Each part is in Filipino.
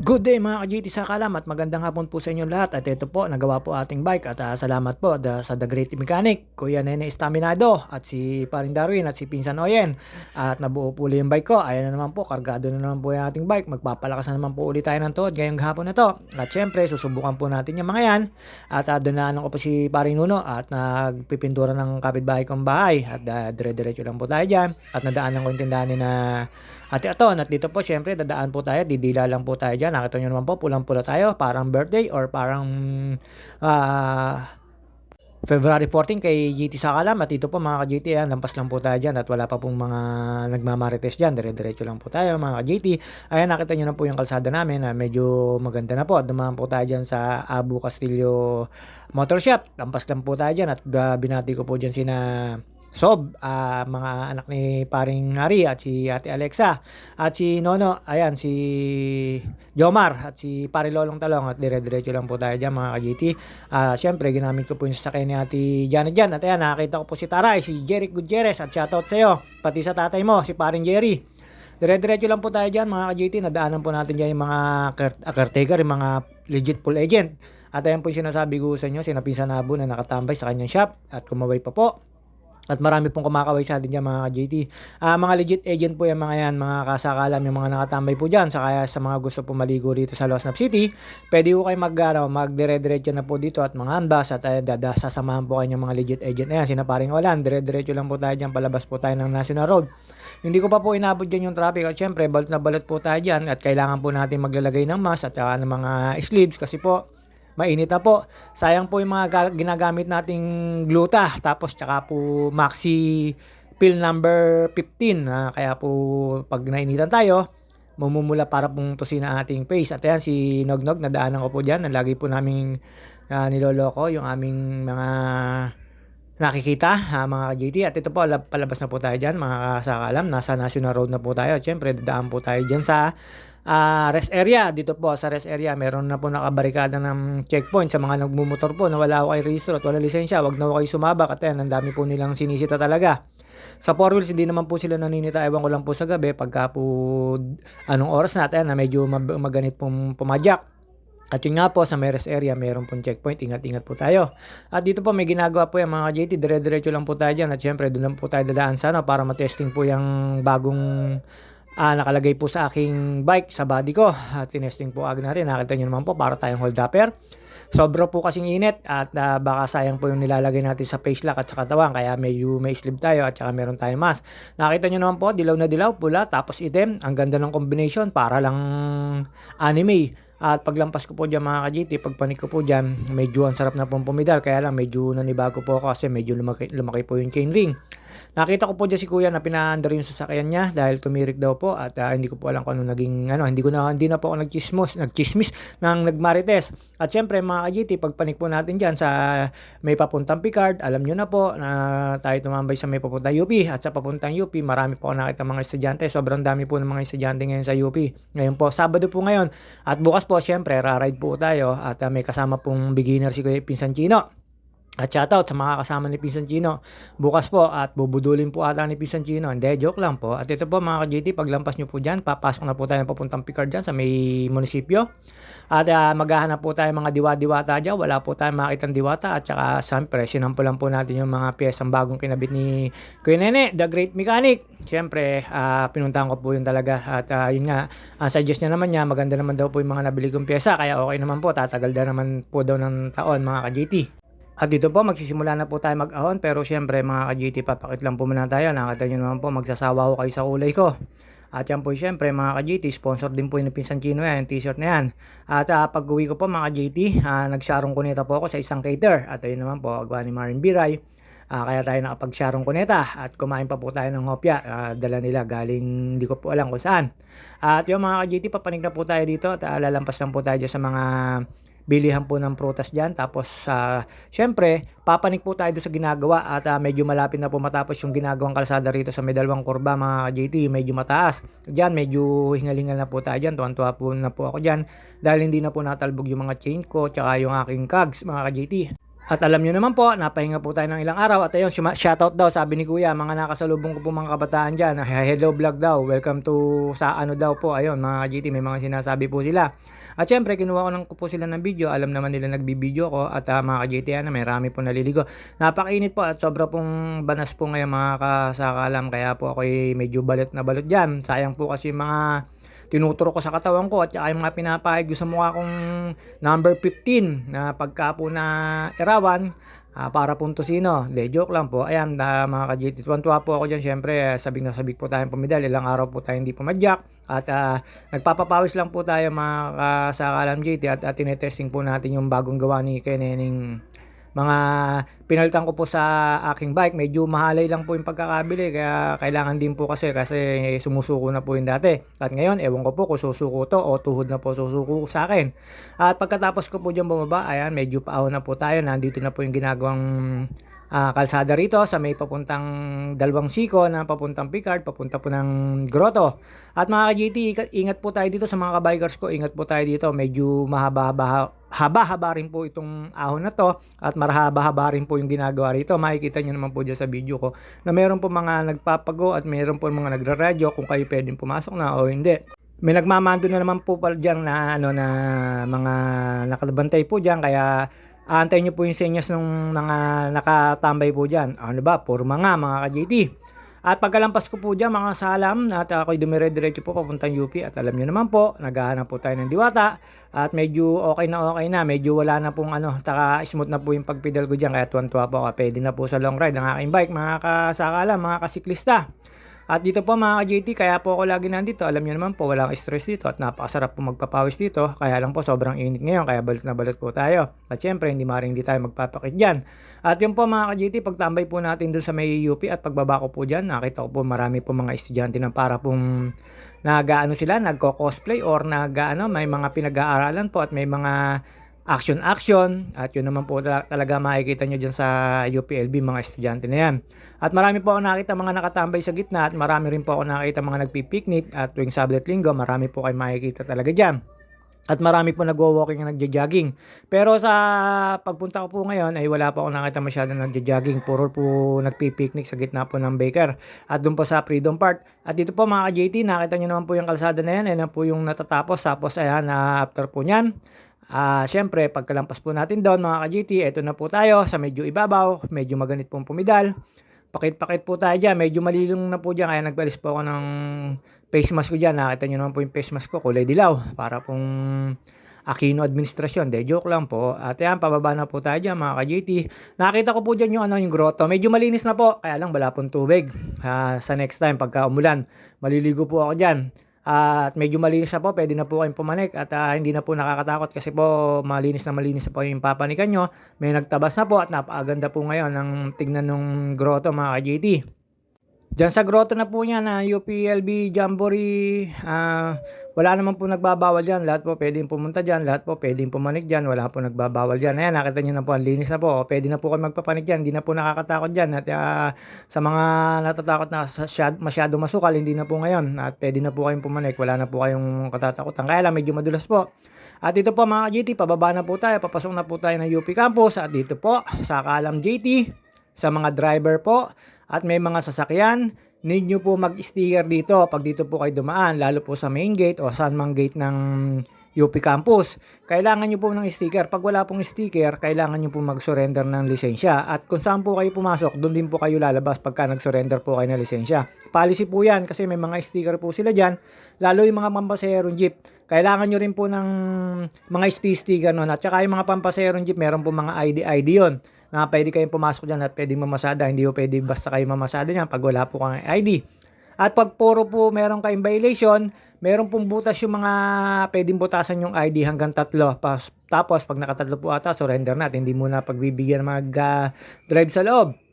Good day mga ka-GT sa kalam at magandang hapon po sa inyo lahat. At ito po nagawa po ating bike. At ah, salamat po da, sa The Great Mechanic, Kuya Nene Staminado at si Paring Darwin at si Pinsan Oyen. At nabuo po ulit yung bike ko, ayan na naman po, kargado na naman po yung ating bike, magpapalakas na naman po ulit tayo ng tuhod ngayong hapon na to. At syempre susubukan po natin yung mga yan. At uh, doon ko po si Paring Nuno at nagpipintura ng kapitbahay kong bahay. At uh, dire-diretso lang po tayo dyan. At nadaanan ko yung tindahan na Ate Aton at dito po syempre dadaan po tayo, didila lang po tayo dyan. Nakita nyo naman po, pulang-pula tayo, parang birthday or parang uh, February 14 kay GT Sakalam at dito po mga ka-GT yan, lampas lang po tayo dyan at wala pa pong mga nagmamarites dyan, dire-diretso lang po tayo mga ka-GT. Ayan nakita nyo na po yung kalsada namin na medyo maganda na po at dumaan po tayo dyan sa Abu Castillo Motor Shop. Lampas lang po tayo dyan at uh, binati ko po dyan sina Sob, uh, mga anak ni paring Hari at si Ate Alexa at si Nono, ayan si Jomar at si Pare Lolong Talong at dire-diretso lang po tayo dyan mga ka-GT. Uh, Siyempre, ginamit ko po yung sasakyan ni Ate Janet dyan at ayan, nakakita ko po si Taray, si Jerry Gutierrez at shoutout sa iyo, pati sa tatay mo, si paring Jerry. Dire-diretso lang po tayo dyan mga ka-GT, nadaanan po natin dyan yung mga caretaker, yung mga legit full agent. At ayan po yung sinasabi ko sa inyo, sinapinsan na na nakatambay sa kanyang shop at kumaway pa po. At marami pong kumakaway sa atin dyan mga JT. Uh, ah, mga legit agent po yung mga yan, mga kasakalam, yung mga nakatambay po dyan. Sa kaya sa mga gusto po maligo dito sa Losnap City, pwede po kayo mag, ano, magdire-diretso na po dito at mga ambas at uh, dada, sasamahan po kayo ng mga legit agent. Ayan, sinaparing walan, dire-diretso lang po tayo dyan, palabas po tayo ng National Road. Hindi ko pa po inabot dyan yung traffic at syempre, balot na balot po tayo dyan at kailangan po natin maglalagay ng mask at saka ng mga sleeves kasi po mainit na po. Sayang po yung mga ginagamit nating gluta. Tapos tsaka po maxi pill number 15. Ha? Kaya po pag nainitan tayo, mumumula para pong tusin ang ating face. At yan si Nognog, nadaanan ko po dyan. Lagi po namin uh, niloloko yung aming mga nakikita ha, mga ka-JT. At ito po, palabas na po tayo dyan mga kasakalam. Nasa National Road na po tayo. At syempre, dadaan po tayo dyan sa uh, rest area. Dito po sa rest area, meron na po nakabarikada ng checkpoint sa mga nagmumotor po na wala ko kay registro at wala lisensya. Wag na kayo sumabak at yan, ang dami po nilang sinisita talaga. Sa four wheels, hindi naman po sila naninita. Ewan ko lang po sa gabi pagka po anong oras natin na medyo maganit pong pumadyak. At yun nga po sa Meres area, meron pong checkpoint. Ingat-ingat po tayo. At dito po may ginagawa po yung mga JT. Dire-diretso lang po tayo dyan. At syempre doon lang po tayo dadaan sana para matesting po yung bagong uh, nakalagay po sa aking bike sa body ko. At tinesting po agad natin. Nakita nyo naman po para tayong hold upper. Sobra po kasing init at uh, baka sayang po yung nilalagay natin sa face lock at sa katawan kaya medyo may slip tayo at saka meron tayong mask. Nakita nyo naman po, dilaw na dilaw, pula, tapos itim. Ang ganda ng combination para lang anime. At paglampas ko po dyan mga ka-GT, pagpanik ko po dyan, medyo ang sarap na pong pumidal. Kaya lang medyo nanibago po ako kasi medyo lumaki, lumaki po yung chain ring. Nakita ko po dyan si kuya na pinaandar yung sasakyan niya dahil tumirik daw po at uh, hindi ko po alam kung ano naging ano, hindi ko na hindi na po ako nagchismos, nagchismis nang nagmarites. At syempre mga ka-GT, pagpanik po natin dyan sa may papuntang Picard, alam nyo na po na tayo tumambay sa may papuntang UP at sa papuntang UP, marami po ako nakita mga estudyante. Sobrang dami po ng mga estudyante ngayon sa UP. Ngayon po, Sabado po ngayon at bukas po, syempre, raride po tayo at uh, may kasama pong beginner si Kuya Pinsan Chino. At shoutout sa mga kasama ni Pinsan Chino. Bukas po at bubudulin po ata ni Pinsan Chino. Hindi, joke lang po. At ito po mga ka-GT, paglampas nyo po dyan, papasok na po tayo ng papuntang Picard dyan sa may munisipyo. At uh, maghahanap po tayo mga diwa-diwata dyan. Wala po tayong makitang diwata. At saka, siyempre, sinampulan po natin yung mga piyesang bagong kinabit ni Kuya Nene, The Great Mechanic. Siyempre, uh, pinuntahan ko po yun talaga. At uh, yun nga, uh, suggest niya naman niya, maganda naman daw po yung mga nabili kong pyesa. Kaya okay naman po, tatagal na naman po daw ng taon mga ka-GT. At dito po, magsisimula na po tayo mag-ahon. Pero syempre, mga ka-GT, papakit lang po muna tayo. Nakita nyo naman po, magsasawa ko kayo sa kulay ko. At yan po syempre mga ka-GT, sponsor din po yung Pinsan Chino yan, t-shirt na yan. At uh, pag uwi ko po mga ka-GT, uh, nagsarong kuneta po ako sa isang cater. At ayun naman po, agwa ni Marin Biray. Uh, kaya tayo nakapag-sharong kuneta at kumain pa po tayo ng hopya. Uh, dala nila galing, hindi ko po alam kung saan. At yung mga ka-GT, papanig na po tayo dito at uh, lalampas lang po tayo sa mga bilihan po ng prutas dyan. Tapos, uh, syempre, papanik po tayo sa ginagawa at uh, medyo malapit na po matapos yung ginagawang kalsada rito sa may dalawang kurba mga JT, medyo mataas. Diyan, medyo hingalingal na po tayo dyan. Tuwan-tuwa po na po ako dyan dahil hindi na po natalbog yung mga chain ko tsaka yung aking cogs mga JT. At alam nyo naman po, napahinga po tayo ng ilang araw at ayun, shoutout daw sabi ni Kuya, mga nakasalubong ko po mga kabataan dyan, hello vlog daw, welcome to sa ano daw po, ayun mga GT, may mga sinasabi po sila. At syempre, kinuha ko ko po sila ng video, alam naman nila nagbibideo ko at uh, mga GT, ano, may rami po naliligo. Napakainit po at sobra pong banas po ngayon mga kasakalam, kaya po ako medyo balot na balot dyan. Sayang po kasi mga tinuturo ko sa katawan ko at saka yung mga pinapahid sa mukha kong number 15 na pagka po na irawan uh, para punto sino. De, joke lang po. Ayan, uh, mga. Tuwan-tuwa po ako dyan. Siyempre, sabik na sabik po tayong pumidal. Ilang araw po tayo hindi pumadyak. At uh, nagpapapawis lang po tayo mga kasakalam GT at, at tinetesting po natin yung bagong gawa ni Kenening mga pinalitan ko po sa aking bike medyo mahalay lang po yung pagkakabili kaya kailangan din po kasi kasi sumusuko na po yung dati at ngayon ewan ko po kung susuko to o tuhod na po susuko sa akin at pagkatapos ko po dyan bumaba ayan medyo paaw na po tayo nandito na po yung ginagawang uh, kalsada rito sa may papuntang dalawang siko na papuntang Picard, papunta po ng Grotto. At mga ka-GT, ingat po tayo dito sa mga kabikers ko, ingat po tayo dito. Medyo mahaba-haba haba-haba rin po itong ahon na to at marahaba-haba rin po yung ginagawa rito. Makikita nyo naman po dyan sa video ko na meron po mga nagpapago at meron po mga nagra-radio kung kayo pwedeng pumasok na o hindi. May nagmamando na naman po pala dyan na, ano, na mga nakabantay po dyan kaya Aantayin nyo po yung senyas ng mga nakatambay po dyan. Ano ba? Puro mga mga ka-JT. At pagkalampas ko po dyan mga salam at ako'y dumire-diretso po papuntang UP at alam nyo naman po, naghahanap po tayo ng diwata. At medyo okay na okay na, medyo wala na pong ano, taka smooth na po yung pagpedal ko dyan. Kaya tuwan-tuwa po ako, pwede na po sa long ride ang aking bike mga kasakala, mga kasiklista. At dito po mga ka-JT, kaya po ako lagi nandito. Alam niyo naman po, walang stress dito at napakasarap po magpapawis dito. Kaya lang po, sobrang init ngayon, kaya balot na balot po tayo. At syempre, hindi maring hindi tayo magpapakit dyan. At yun po mga ka-JT, pagtambay po natin doon sa may UP at pagbaba ko po dyan, nakita ko po marami po mga estudyante na para pong nag-ano sila, nagko-cosplay or nag-ano, may mga pinag-aaralan po at may mga action-action at yun naman po talaga makikita nyo dyan sa UPLB mga estudyante na yan. At marami po ako nakita mga nakatambay sa gitna at marami rin po ako nakita mga nagpipiknik at tuwing Sablet Linggo marami po kayo makikita talaga dyan. At marami po nagwo-walking at nagja-jogging. Pero sa pagpunta ko po ngayon ay wala po ako nakita masyado nagja-jogging. Puro po nagpipiknik sa gitna po ng Baker. At doon po sa Freedom Park. At dito po mga ka-JT, nakita nyo naman po yung kalsada na yan. Ayan po yung natatapos. Tapos ayan, na after po nyan, Ah, uh, syempre, pagkalampas po natin doon mga ka-GT, ito na po tayo sa medyo ibabaw, medyo maganit pong pumidal. Pakit-pakit po tayo dyan, medyo malilong na po dyan, kaya nagpalis po ako ng face mask ko dyan. Nakita nyo naman po yung face mask ko, kulay dilaw, para pong Aquino administrasyon. De, joke lang po. At yan, pababa na po tayo dyan mga ka-GT. Nakita ko po dyan yung, ano, yung grotto. Medyo malinis na po, kaya lang wala pong tubig. Uh, sa next time, pagka umulan, maliligo po ako dyan. At medyo malinis na po, pwede na po kayong pumanik at uh, hindi na po nakakatakot kasi po malinis na malinis na po yung papanikan nyo. May nagtabas na po at napakaganda po ngayon ng tignan ng grotto mga ka-JT. Diyan sa grotto na po niya na UPLB Jamboree, uh, wala naman po nagbabawal dyan. Lahat po pwedeng pumunta dyan. Lahat po pwedeng pumanik dyan. Wala po nagbabawal dyan. Ayan, nakita nyo na po. Ang linis na po. Pwede na po kayo magpapanik dyan. Hindi na po nakakatakot dyan. At uh, sa mga natatakot na masyado, masukal, hindi na po ngayon. At pwede na po kayong pumanik. Wala na po kayong katatakutan. Kaya lang, medyo madulas po. At dito po mga GT, pababa na po tayo. Papasok na po tayo ng UP Campus. At dito po, sa Kalam GT, sa mga driver po, at may mga sasakyan, need nyo po mag-sticker dito pag dito po kayo dumaan, lalo po sa main gate o saan mang gate ng UP Campus. Kailangan nyo po ng sticker. Pag wala pong sticker, kailangan nyo po mag-surrender ng lisensya. At kung saan po kayo pumasok, doon din po kayo lalabas pagka nag-surrender po kayo ng lisensya. Policy po yan kasi may mga sticker po sila dyan. Lalo yung mga pampaserong jeep. Kailangan nyo rin po ng mga sticker nun. At saka yung mga pampaserong jeep, meron po mga ID-ID yon na pwede kayong pumasok dyan at pwedeng mamasada. Hindi po pwede basta kayo mamasada dyan pag wala po kang ID. At pag puro po meron kayong violation, meron pong butas yung mga pwedeng butasan yung ID hanggang tatlo. Tapos pag nakatatlo po ata, surrender na. Hindi muna pagbibigyan mag-drive uh, sa loob.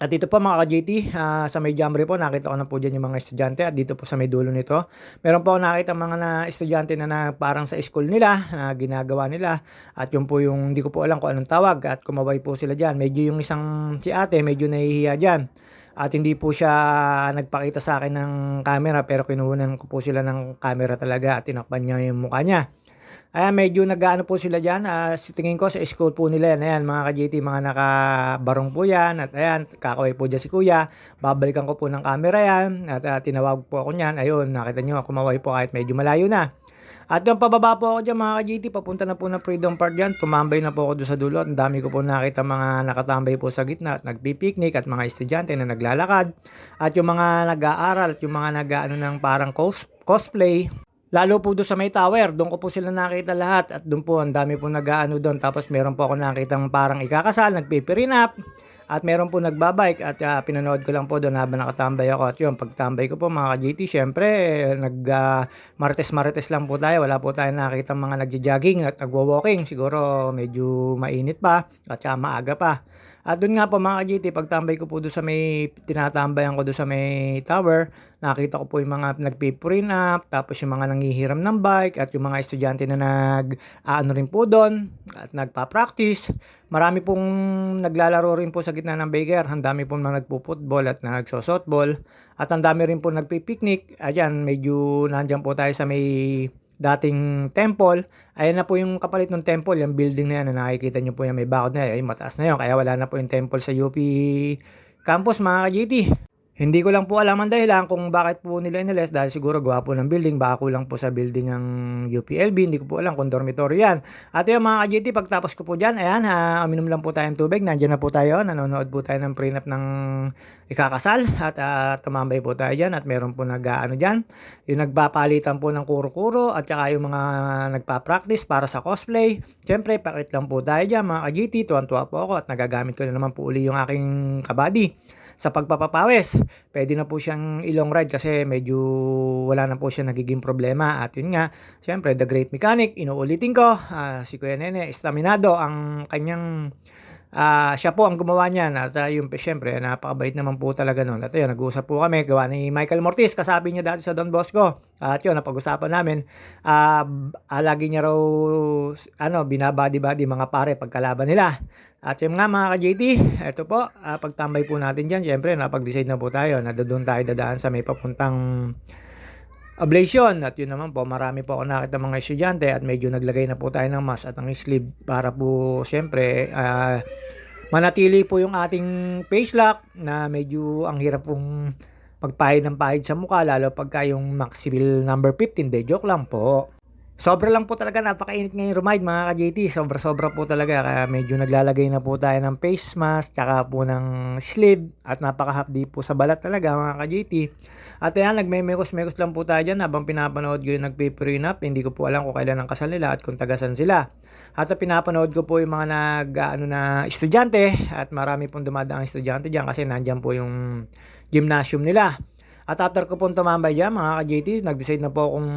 At dito po mga ka-JT, uh, sa may Jamboree po, nakita ko na po dyan yung mga estudyante at dito po sa may dulo nito. Meron po nakita mga na estudyante na, na parang sa school nila, na ginagawa nila. At yun po yung, hindi ko po alam kung anong tawag at kumaway po sila dyan. Medyo yung isang si ate, medyo nahihiya dyan. At hindi po siya nagpakita sa akin ng camera pero kinuhunan ko po sila ng camera talaga at tinakpan niya yung mukha niya. Ayan, medyo nag-aano po sila diyan, ah, sa tingin ko sa school po nila yan. Ayan, mga ka-JT, mga nakabarong po yan. At ayan, kakaway po dyan si kuya. Babalikan ko po ng camera yan. At ah, tinawag po ako niyan. Ayun, nakita nyo, kumaway po kahit medyo malayo na. At yung pababa po ako dyan mga ka-GT, papunta na po ng Freedom Park dyan. Tumambay na po ako doon sa dulo. Ang dami ko po nakita mga nakatambay po sa gitna at nagpipiknik at mga estudyante na naglalakad. At yung mga nag-aaral at yung mga nag-ano ng parang cos- cosplay. Lalo po doon sa may tower, doon ko po sila nakita lahat at doon po ang dami po nag-aano doon. Tapos meron po ako nakitang parang ikakasal, nagpipirinap. At meron po nagbabike at ah, pinanood ko lang po doon habang nakatambay ako. At yun, pagtambay ko po mga ka-GT, syempre eh, nag ah, marites-marites lang po tayo. Wala po tayo nakita mga nagja-jogging at nagwo-walking. Siguro medyo mainit pa at saka maaga pa. At doon nga po mga ka-GT, pagtambay ko po doon sa may tinatambayan ko doon sa may tower, nakita ko po yung mga nagpiprint up, tapos yung mga nangihiram ng bike, at yung mga estudyante na nag ano rin po doon, at nagpa-practice. Marami pong naglalaro rin po sa gitna ng baker. Ang dami pong mga nagpo-football at nagsosotball. At ang dami rin po nagpipiknik. Ayan, medyo nandyan po tayo sa may dating temple. Ayan na po yung kapalit ng temple, yung building na yan na nakikita nyo po yan, may bakod na yan, mataas na yun. Kaya wala na po yung temple sa UP campus mga ka-GT. Hindi ko lang po alam ang dahilan kung bakit po nila iniles dahil siguro gwapo ng building, baka kulang po sa building ng UPLB, hindi ko po alam kung dormitory yan. At yun mga ka-GT, pagtapos ko po dyan, ayan, ha, uminom lang po tayong tubig, nandiyan na po tayo, nanonood po tayo ng prenup ng ikakasal at ah, tumambay po tayo dyan at meron po nag-ano dyan, yung nagpapalitan po ng kuro-kuro at saka yung mga nagpa-practice para sa cosplay. Siyempre, pakit lang po tayo dyan mga ka-GT, tuwan-tuwa po ako at nagagamit ko na naman po uli yung aking kabady sa pagpapapawis. Pwede na po siyang ilong ride kasi medyo wala na po siya nagiging problema. At yun nga, syempre, The Great Mechanic, inuulitin ko, ah, si Kuya Nene, estaminado ang kanyang Ah, siya po ang gumawa niyan at uh, yung syempre napakabait naman po talaga noon. At yun, nag-uusap po kami gawa ni Michael Mortis, kasabi niya dati sa Don Bosco. At yun, napag-usapan namin. Ah, uh, lagi niya raw ano, binabadi-badi mga pare pagkalaban nila. At yung nga mga ka-JT, ito po, ah, pagtambay po natin dyan, syempre napag-decide na po tayo na doon tayo dadaan sa may papuntang ablation. At yun naman po marami po ako nakita mga estudyante at medyo naglagay na po tayo ng mask at ang sleeve para po syempre ah, manatili po yung ating face lock na medyo ang hirap pong magpahid ng pahid sa mukha lalo pagka yung Max number 15 de joke lang po Sobra lang po talaga, napakainit ngayon ride mga ka-JT. Sobra-sobra po talaga. Kaya medyo naglalagay na po tayo ng face mask, tsaka po ng sleeve, at napaka-hapdi po sa balat talaga mga ka-JT. At ayan, nagme-mekos-mekos lang po tayo dyan habang pinapanood ko yung nagpe-prenup. Hindi ko po alam kung kailan ang kasal nila at kung tagasan sila. At pinapanood ko po yung mga nag, ano na, estudyante, at marami pong dumadaang estudyante dyan kasi nandyan po yung gymnasium nila. At after ko pong tumambay dyan, mga ka-JT, nag-decide na po akong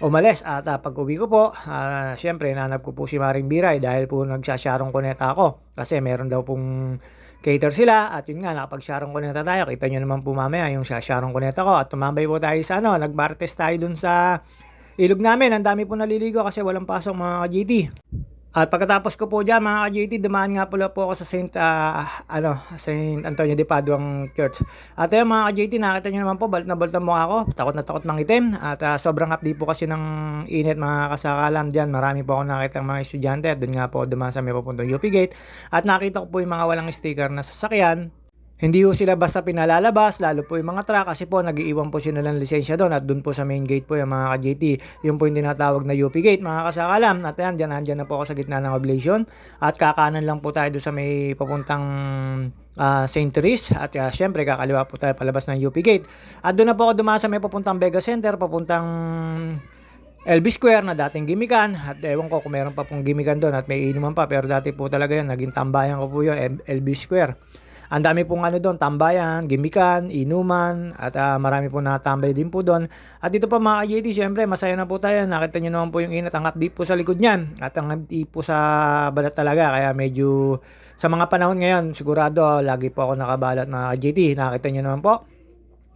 umalis. At uh, pag uwi ko po, uh, syempre, nanap ko po si Maring Biray dahil po nagsasyarong kuneta ako. Kasi meron daw pong cater sila. At yun nga, nakapag-syarong kuneta tayo. Kita nyo naman po mamaya yung sasyarong kuneta ko. At tumambay po tayo sa ano, nag-bar tayo dun sa ilog namin. Ang dami po naliligo kasi walang pasok mga ka-JT. At pagkatapos ko po dyan mga ka-JT, dumaan nga pala po ako sa Saint, uh, ano, Saint Antonio de Paduang Church. At ayun mga ka-JT, nakita nyo naman po, balit na balit ang mukha ko. Takot na takot mangitim. At uh, sobrang update po kasi ng init mga kasakalam dyan. Marami po ako nakita mga estudyante. At doon nga po dumaan sa may papuntang UP Gate. At nakita ko po yung mga walang sticker na sasakyan. Hindi po sila basta pinalalabas, lalo po yung mga truck kasi po nagiiwan po sila ng lisensya doon at doon po sa main gate po yung mga ka-JT. Yung po yung tinatawag na UP gate, mga kasakalam. At yan, dyan, dyan na po ako sa gitna ng ablation. At kakanan lang po tayo doon sa may papuntang uh, St. Therese. At uh, syempre, kakaliwa po tayo palabas ng UP gate. At doon na po ako dumaan sa may papuntang Vega Center, papuntang LB Square na dating gimikan at ewan ko kung meron pa pong gimikan doon at may inuman pa pero dati po talaga yun naging tambayan ko po yung LB Square ang dami pong ano doon, tambayan, gimikan, inuman, at uh, marami po natambay din po doon. At dito po mga ka-JT, syempre masaya na po tayo. Nakita nyo naman po yung inat, ang update po sa likod niyan. At ang update po sa balat talaga, kaya medyo sa mga panahon ngayon, sigurado lagi po ako nakabalat mga ka-JT. Nakita nyo naman po.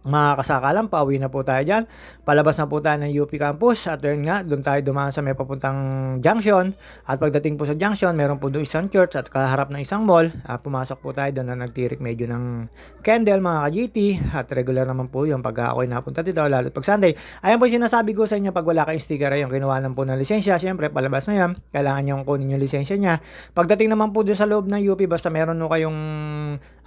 Mga kasakalan, pauwi na po tayo dyan. Palabas na po tayo ng UP campus at yun nga, doon tayo dumaan sa may papuntang junction. At pagdating po sa junction, meron po doon isang church at kaharap ng isang mall. At pumasok po tayo doon na nagtirik medyo ng candle mga ka-GT. At regular naman po yung pag ako'y napunta dito, lalo pag Sunday. Ayan po yung sinasabi ko sa inyo pag wala kayong sticker yung kinuha lang po ng lisensya. Siyempre, palabas na yan. Kailangan nyo kunin yung lisensya niya. Pagdating naman po doon sa loob ng UP, basta meron no kayong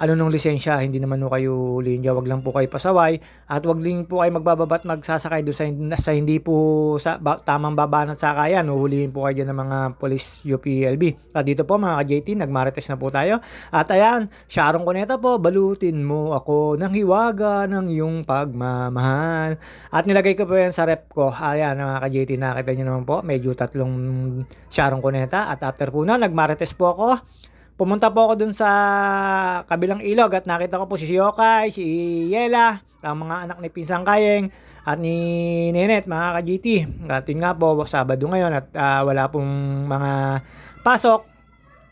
ano nung lisensya, hindi naman no kayo huliin dyan. Wag lang po kayo pasaway at wag din po kayo magbababat magsasakay doon sa, sa hindi po sa ba, tamang babanat sakayan. Uhulihin po kayo ng mga police UPLB. At dito po mga ka-JT, nagmarites na po tayo. At ayan, Sharon Cuneta po, balutin mo ako ng hiwaga ng iyong pagmamahal. At nilagay ko po yan sa rep ko. Ayan mga ka-JT, nakita nyo naman po, medyo tatlong Sharon Cuneta. At after po na, nagmarites po ako. Pumunta po ako dun sa kabilang ilog at nakita ko po si Yokay, si Yela, ang mga anak ni Pinsang Kayeng at ni Nenet, mga ka-GT. At yun nga po, Sabado ngayon at ah, wala pong mga pasok.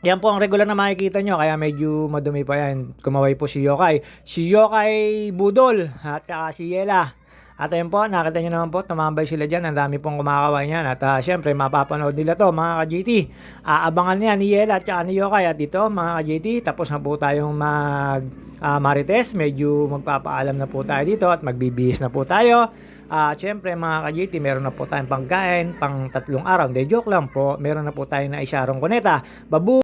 Yan po ang regular na makikita nyo, kaya medyo madumi pa yan. Kumaway po si Yokay. Si Yokay Budol at saka si Yela. At ayun po, nakita nyo naman po, tumambay sila dyan. Ang dami pong kumakaway niyan. At ah, syempre, mapapanood nila to, mga ka-GT. Aabangan niya ni Yela at saka ni Yokay. At dito, mga ka-GT, tapos na po tayong mag ah, marites. Medyo magpapaalam na po tayo dito at magbibihis na po tayo. At syempre, mga ka-GT, meron na po tayong pangkain, pang tatlong araw. Hindi, joke lang po. Meron na po tayo na isyarong kuneta. Babu!